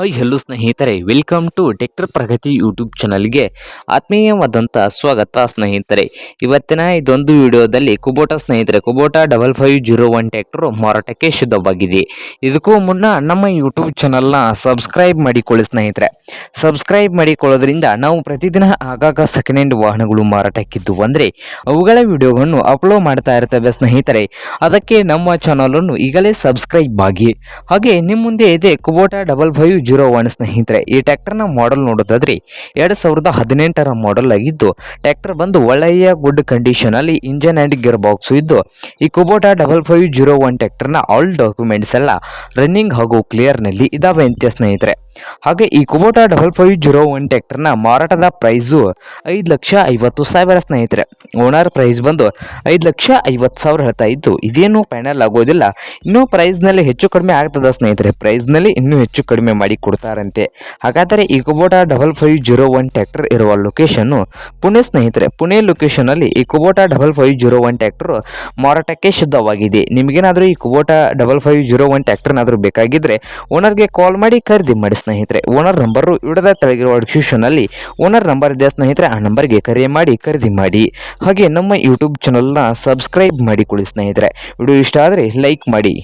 Hi hello ಸ್ನೇಹಿತರೆ. Welcome to tractor Pragati YouTube ಚಾನಲ್ಗೆ ಆತ್ಮೀಯವಾದಂಥ ಸ್ವಾಗತ ಸ್ನೇಹಿತರೆ. ಇವತ್ತಿನ ಇದೊಂದು ವಿಡಿಯೋದಲ್ಲಿ ಕುಬೋಟ ಸ್ನೇಹಿತರೆ Kubota double five zero one tractor ಮಾರಾಟಕ್ಕೆ ಶುದ್ಧವಾಗಿದೆ ಇದಕ್ಕೂ ಮುನ್ನ ನಮ್ಮ ಯೂಟ್ಯೂಬ್ ಚಾನಲ್ನ ಸಬ್ಸ್ಕ್ರೈಬ್ ಮಾಡಿಕೊಳ್ಳಿ ಸ್ನೇಹಿತರೆ. ಸಬ್ಸ್ಕ್ರೈಬ್ ಮಾಡಿಕೊಳ್ಳೋದ್ರಿಂದ ನಾವು ಪ್ರತಿದಿನ ಆಗಾಗ ಸೆಕೆಂಡ್ ಹ್ಯಾಂಡ್ ವಾಹನಗಳು ಮಾರಾಟಕ್ಕಿದ್ದು ಅಂದರೆ ಅವುಗಳ ವಿಡಿಯೋಗಳನ್ನು ಅಪ್ಲೋಡ್ ಮಾಡ್ತಾ ಇರ್ತವೆ ಸ್ನೇಹಿತರೆ. ಅದಕ್ಕೆ ನಮ್ಮ ಚಾನಲನ್ನು ಈಗಲೇ ಸಬ್ಸ್ಕ್ರೈಬ್ ಆಗಿ. ಹಾಗೆ ನಿಮ್ಮ ಮುಂದೆ ಇದೆ Kubota double five zero one ಸ್ನೇಹಿತರೆ, ಈ ಟ್ಯಾಕ್ಟರ್ನ ಮಾಡೆಲ್ ನೋಡೋದಾದ್ರೆ ಎರಡು ಸಾವಿರದ ಹದಿನೆಂಟರ ಮಾಡೆಲ್ ಆಗಿದ್ದು ಟ್ಯಾಕ್ಟರ್ ಬಂದು ಒಳ್ಳೆಯ ಗುಡ್ ಕಂಡೀಷನ್ ಅಲ್ಲಿ ಇಂಜನ್ ಆ್ಯಂಡ್ ಗೇರ್ ಬಾಕ್ಸ್ ಇದ್ದು, ಈ Kubota double five zero one ಟ್ಯಾಕ್ಟರ್ನ all documents ಎಲ್ಲ ರನ್ನಿಂಗ್ ಹಾಗೂ ಕ್ಲಿಯರ್ನಲ್ಲಿ ಇದಾವೆ ಅಂತ ಸ್ನೇಹಿತರೆ. ಹಾಗೆ ಈ Kubota double five zero one ಟ್ಯಾಕ್ಟರ್ನ ಮಾರಾಟದ ಪ್ರೈಸು ಐದು ಲಕ್ಷ ಐವತ್ತು ಸಾವಿರ ಸ್ನೇಹಿತರೆ. ಓನರ್ ಪ್ರೈಸ್ ಬಂದು ಐದು ಲಕ್ಷ ಐವತ್ತು ಸಾವಿರ ಹೇಳ್ತಾ ಇದ್ದು, ಇದೇನು ಫೈನಲ್ ಆಗೋದಿಲ್ಲ. ಇನ್ನೂ ಪ್ರೈಸ್ನಲ್ಲಿ ಹೆಚ್ಚು ಕಡಿಮೆ ಆಗ್ತದ ಸ್ನೇಹಿತರೆ. ಪ್ರೈಸ್ನಲ್ಲಿ ಇನ್ನೂ ಹೆಚ್ಚು ಕಡಿಮೆ ಮಾಡಿ ಕೊಡ್ತಾರಂತೆ. ಹಾಗಾದರೆ ಈ Kubota double five zero one tractor ಇರುವ ಲೊಕೇಶನ್ನು ಪುಣೆ ಸ್ನೇಹಿತರೆ. ಪುಣೆ ಲೊಕೇಶನಲ್ಲಿ ಈ Kubota double five zero one tractor ಮಾರಾಟಕ್ಕೆ ಶುದ್ಧವಾಗಿದೆ. ನಿಮಗೇನಾದರೂ ಈ Kubota double five zero one ಟ್ಯಾಕ್ಟರ್ನಾದರೂ ಬೇಕಾಗಿದ್ದರೆ ಓನರ್ಗೆ ಕಾಲ್ ಮಾಡಿ ಖರೀದಿ ಮಾಡಿ ಸ್ನೇಹಿತರೆ ಓನರ್ ನಂಬರು ಇಡದ ತೆಳಗಿರುವ ಡಿಸ್ಕ್ರಿಪ್ಷನಲ್ಲಿ ಓನರ್ ನಂಬರ್ ಇದೆ ಸ್ನೇಹಿತರೆ, ಆ ನಂಬರ್ಗೆ ಕರೆ ಮಾಡಿ, ಖರೀದಿ ಮಾಡಿ. ಹಾಗೆ ನಮ್ಮ ಯೂಟ್ಯೂಬ್ ಚಾನಲ್ನ ಸಬ್ಸ್ಕ್ರೈಬ್ ಮಾಡಿಕೊಳ್ಳಿ ಸ್ನೇಹಿತರೆ. ವಿಡಿಯೋ ಇಷ್ಟ ಆದರೆ ಲೈಕ್ ಮಾಡಿ.